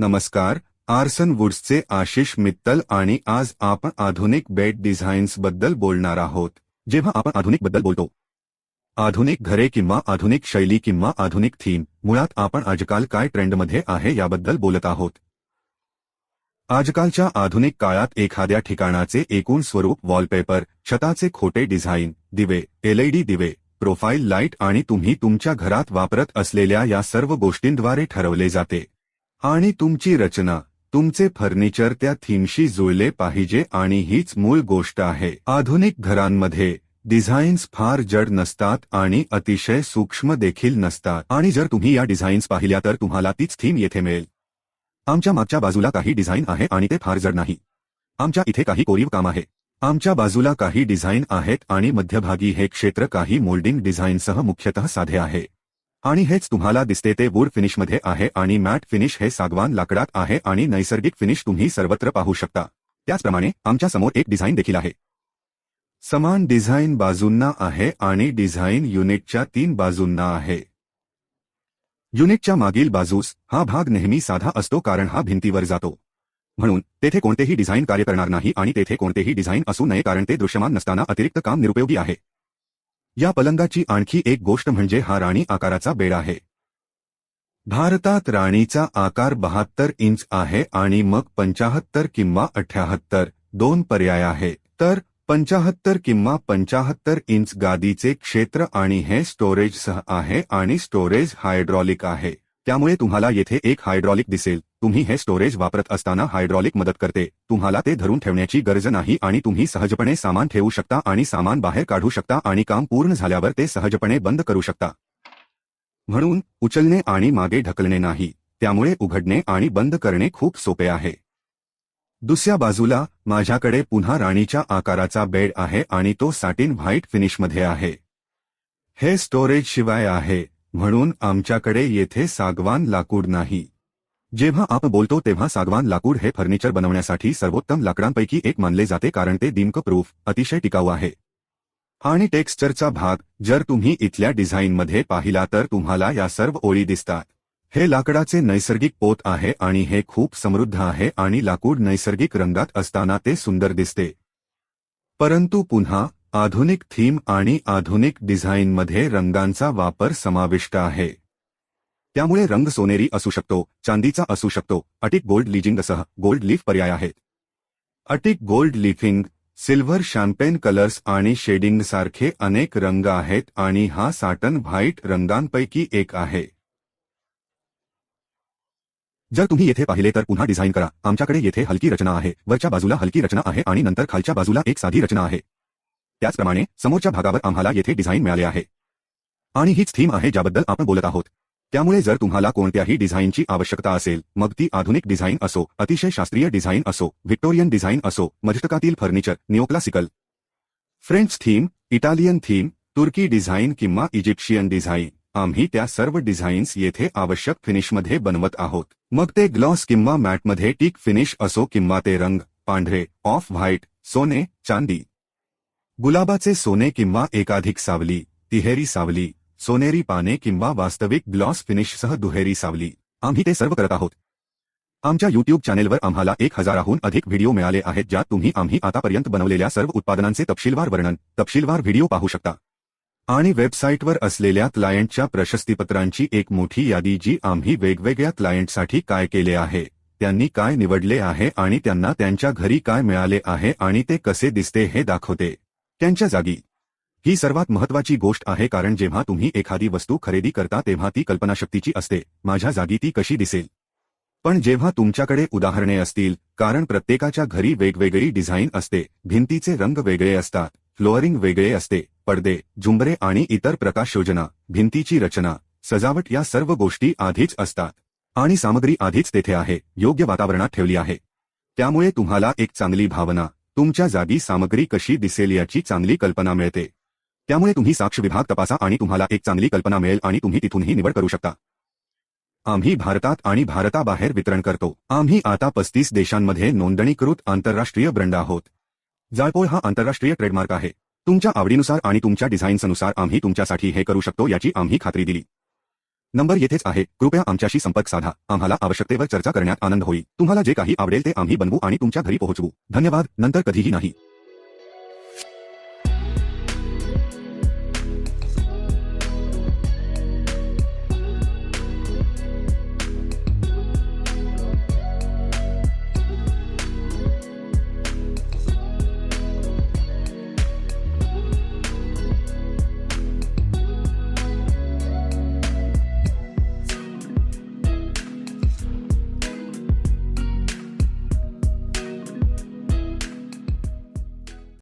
नमस्कार आर्सन वुड्सचे आशिष मित्तल आणि आज आपण आधुनिक बेड डिझाईन्सबद्दल बोलणार आहोत. जेव्हा आपण आधुनिकबद्दल बोलतो आधुनिक घरे किंवा आधुनिक शैली किंवा आधुनिक थीम मुळात आपण आजकाल काय ट्रेंडमध्ये आहे याबद्दल बोलत आहोत. आजकालच्या आधुनिक काळात एखाद्या ठिकाणाचे एकूण स्वरूप वॉलपेपर छताचे खोटे डिझाईन दिवे एलईडी दिवे प्रोफाईल लाइट आणि तुम्ही तुमच्या घरात वापरत असलेल्या या सर्व गोष्टींद्वारे ठरवले जाते. आणि तुमची रचना तुमचे फर्निचर त्या थीमशी जुळले पाहिजे आणि हीच मूळ गोष्ट आहे. आधुनिक घरांमध्ये डिझाईन्स फार जड नसतात आणि अतिशय सूक्ष्म देखील नसतात. आणि जर तुम्ही या डिझाईन्स पाहिल्या तर तुम्हाला तीच थीम येथे मिळेल. आमच्या मागच्या बाजूला काही डिझाईन आहे आणि ते फार जड नाही. आमच्या इथे काही कोरीव काम आहे. आमच्या बाजूला काही डिझाईन आहेत आणि मध्यभागी हे क्षेत्र काही मोल्डिंग डिझाईनसह मुख्यतः साधे आहे. आणि हेच तुम्हाला दिसते ते वूड फिनिशमध्ये आहे आणि मॅट फिनिश हे सागवान लाकडात आहे आणि नैसर्गिक फिनिश तुम्ही सर्वत्र पाहू शकता. त्याचप्रमाणे आमच्यासमोर एक डिझाईन देखील आहे. समान डिझाईन बाजूंना आहे आणि डिझाईन युनिटच्या तीन बाजूंना आहे. युनिटच्या मागील बाजूस हा भाग नेहमी साधा असतो कारण हा भिंतीवर जातो. म्हणून तेथे कोणतेही डिझाईन कार्य करणार नाही आणि तेथे कोणतेही डिझाईन असू नये कारण ते दृश्यमान नसताना अतिरिक्त काम निरुपयोगी आहे. या पलंगाची आणखी एक गोष्ट म्हणजे हा राणी आकाराचा बेड आहे. भारतात राणीचा आकार बहात्तर इंच आहे आणि मग पंचाहत्तर किंवा अठ्याहत्तर दोन पर्याय आहे. तर पंचाहत्तर किंवा पंचाहत्तर इंच गादीचे क्षेत्र आणि हे स्टोरेजसह आहे आणि स्टोरेज हायड्रॉलिक आहे. त्यामुळे तुम्हाला येथे एक हायड्रॉलिक दिसेल. तुम्ही हे स्टोरेज वापरत असताना हायड्रॉलिक मदत करते. तुम्हाला ते धरून ठेवण्याची गरज नाही आणि तुम्ही सहजपणे सामान ठेवू शकता आणि सामान बाहेर काढू शकता आणि काम पूर्ण झाल्यावर ते सहजपणे बंद करू शकता. म्हणून उचलणे आणि मागे ढकलणे नाही. त्यामुळे उघडणे आणि बंद करणे खूप सोपे आहे. दुसऱ्या बाजूला माझ्याकडे पुन्हा राणीच्या आकाराचा बेड आहे आणि तो साटीन व्हाईट फिनिशमध्ये आहे. हे स्टोरेज शिवाय आहे. म्हणून आमच्याकडे येथे सागवान लाकूड नाही. जेव्हा आपण बोलतो तेव्हा सागवान लाकूड हे फर्निचर बनवण्यासाठी सर्वोत्तम लाकडांपैकी एक मानले जाते कारण ते दिमक प्रूफ अतिशय टिकाऊ आहे. आणि टेक्स्चरचा भाग जर तुम्ही इथल्या डिझाईनमध्ये पाहिला तर तुम्हाला या सर्व ओळी दिसतात. हे लाकडाचे नैसर्गिक पोत आहे आणि हे खूप समृद्ध आहे आणि लाकूड नैसर्गिक रंगात असताना ते सुंदर दिसते. परंतु पुन्हा आधुनिक थीम आणि आधुनिक डिझाईनमध्ये रंगांचा वापर समाविष्ट आहे. त्यामुळे रंग सोनेरी असू शकतो चांदीचा असू शकतो. अटिक गोल्ड लिजिंगसह गोल्ड लीफ पर्याय आहेत. Antique gold leafing silver champagne colours आणि शेडिंगसारखे अनेक रंग आहेत आणि हा साटन व्हाईट रंगांपैकी एक आहे. जर तुम्ही येथे पाहिले तर पुन्हा डिझाईन करा. आमच्याकडे येथे हलकी रचना आहे. वरच्या बाजूला हलकी रचना आहे आणि नंतर खालच्या बाजूला एक साधी रचना आहे. त्याचप्रमाणे समोरच्या भागावर आम्हाला येथे डिझाईन मिळाले आहे. आणि हीच थीम आहे ज्याबद्दल आपण बोलत आहोत. त्यामुळे जर तुम्हाला कोणत्याही डिझाईनची आवश्यकता असेल मग ती आधुनिक डिझाईन असो अतिशय शास्त्रीय डिझाईन असो व्हिक्टोरियन डिझाईन असो मध्यकातील furniture neoclassical. French theme Italian theme तुर्की डिझाईन किंवा इजिप्शियन डिझाईन. आम्ही त्या सर्व डिझाईन्स येथे आवश्यक फिनिशमध्ये बनवत आहोत. मग ते ग्लॉस किंवा मॅटमध्ये टीक फिनिश असो किंवा ते रंग पांढरे ऑफ व्हाईट सोने चांदी. गुलाबाचे सोने किंवा एकाधिक सावली तिहेरी सावली सोनेरी पाने किंवा वास्तविक ग्लॉस फिनिशसह दुहेरी सावली. आम्ही ते सर्व करत आहोत. आमच्या युट्यूब चॅनेलवर आम्हाला एक हजाराहून अधिक व्हिडिओ मिळाले आहेत ज्यात तुम्ही आम्ही आतापर्यंत बनवलेल्या सर्व उत्पादनांचे तपशीलवार वर्णन तपशीलवार व्हिडिओ पाहू शकता. आणि वेबसाईटवर असलेल्या क्लायंटच्या प्रशस्तीपत्रांची एक मोठी यादी जी आम्ही वेगवेगळ्या क्लायंटसाठी काय केले आहे त्यांनी काय निवडले आहे आणि त्यांना त्यांच्या घरी काय मिळाले आहे आणि ते कसे दिसते हे दाखवते. त्यांच्या जागी ही सर्वात महत्वाची गोष्ट आहे कारण जेव्हा तुम्ही एखादी वस्तू खरेदी करता तेव्हा ती कल्पनाशक्तीची असते. माझ्या जागी ती कशी दिसेल? पण जेव्हा तुमच्याकडे उदाहरणे असतील कारण प्रत्येकाच्या घरी वेगवेगळी डिझाईन असते. भिंतीचे रंग वेगळे असतात फ्लोअरिंग वेगळे असते पडदे झुंबरे आणि इतर प्रकाश योजना भिंतीची रचना सजावट या सर्व गोष्टी आधीच असतात. आणि सामग्री आधीच तेथे आहे योग्य वातावरणात ठेवली आहे. त्यामुळे तुम्हाला एक चांगली भावना तुमच्या जागी सामग्री कशी दिसेल याची चांगली कल्पना मिळते. त्यामुळे तुम्ही साक्ष विभाग तपासा आणि तुम्हाला एक चांगली कल्पना मिळेल आणि तुम्ही तिथूनही निवड करू शकता. आम्ही भारतात आणि भारताबाहेर वितरण करतो. आम्ही आता पस्तीस देशांमध्ये नोंदणीकृत आंतरराष्ट्रीय ब्रँड आहोत. जाळपोळ हा आंतरराष्ट्रीय ट्रेडमार्क आहे. तुमच्या आवडीनुसार आणि तुमच्या डिझाईन्सनुसार आम्ही तुमच्यासाठी हे करू शकतो याची आम्ही खात्री दिली. नंबर येथेच आहे. कृपया आमच्याशी संपर्क साधा. आम्हाला आवश्यकतेवर चर्चा करण्यात आनंद होईल. तुम्हाला जे काही आवडेल ते आम्ही बनवू आणि तुमच्या घरी पोहोचवू. धन्यवाद. नंतर कधीही नाही.